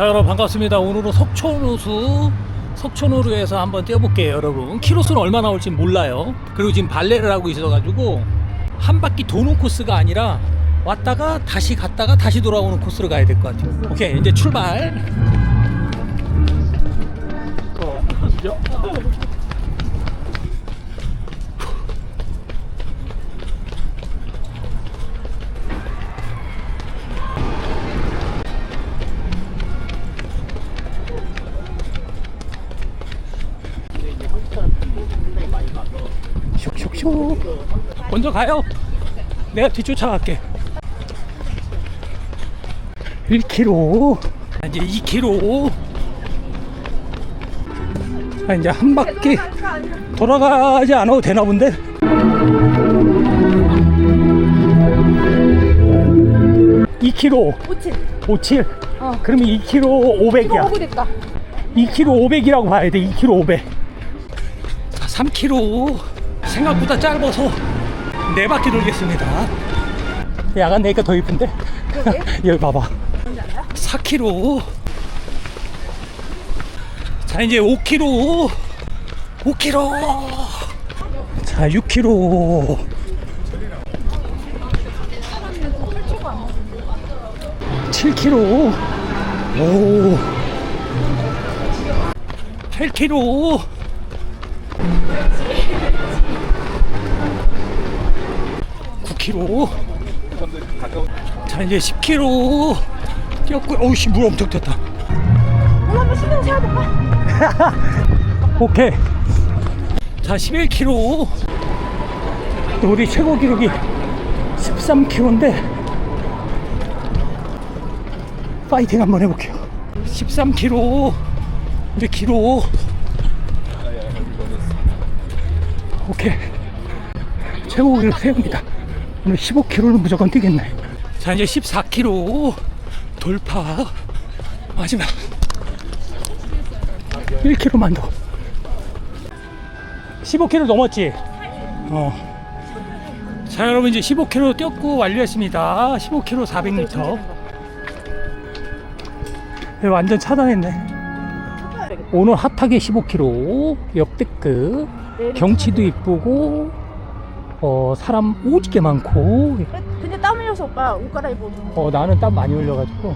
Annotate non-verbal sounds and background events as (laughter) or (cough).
자 여러분 반갑습니다. 오늘은 석촌호수 석촌호루에서 한번 뛰어볼게요 여러분. 키로수는 얼마 나올지 몰라요. 그리고 지금 발레를 하고 있어가지고 한 바퀴 도는 코스가 아니라 왔다가 다시 갔다가 다시 돌아오는 코스로 가야 될 것 같아요. 오케이 이제 출발 슉슉슉 먼저 가요 내가 뒤쫓아갈게 1km 이제 2km 자, 이제 한 바퀴 돌아가지 않아도 되나 본데 2km 57. 57 어. 그러면 2km 500이야 오고 됐다. 2kg 500이라고 봐야 돼. 2kg 500. 자, 3kg 생각보다 짧아서 네 바퀴 돌겠습니다. 야간 되니까 더 이쁜데? (laughs) 여기 봐봐. 4km. 자, 이제 5km. 5km. 자, 6km. 칠 k 로오 8km 9km 자 이제 10km 뛰었고 어우씨 물 엄청 튀었다. 오늘 한번 신경 세워볼까? (laughs) 오케이. 자 11km 우리 최고 기록이 13km인데 파이팅 한번 해볼게요. 13km 우리 기록 오케이 최고 기록 세웁니다 오늘 15kg는 무조건 뛰겠네 자 이제 14kg 돌파 마지막 1kg만 더 15km 넘었지? 어. 자, 여러분 이제 15km 뛰었고 완료했습니다. 15km 400m. 네, 완전 차단했네. 오늘 핫하게 15km 역대급 경치도 이쁘고 어, 사람 오지게 많고. 근데 땀 흘려서 오빠 옷 갈아입어. 어, 나는 땀 많이 흘려가지고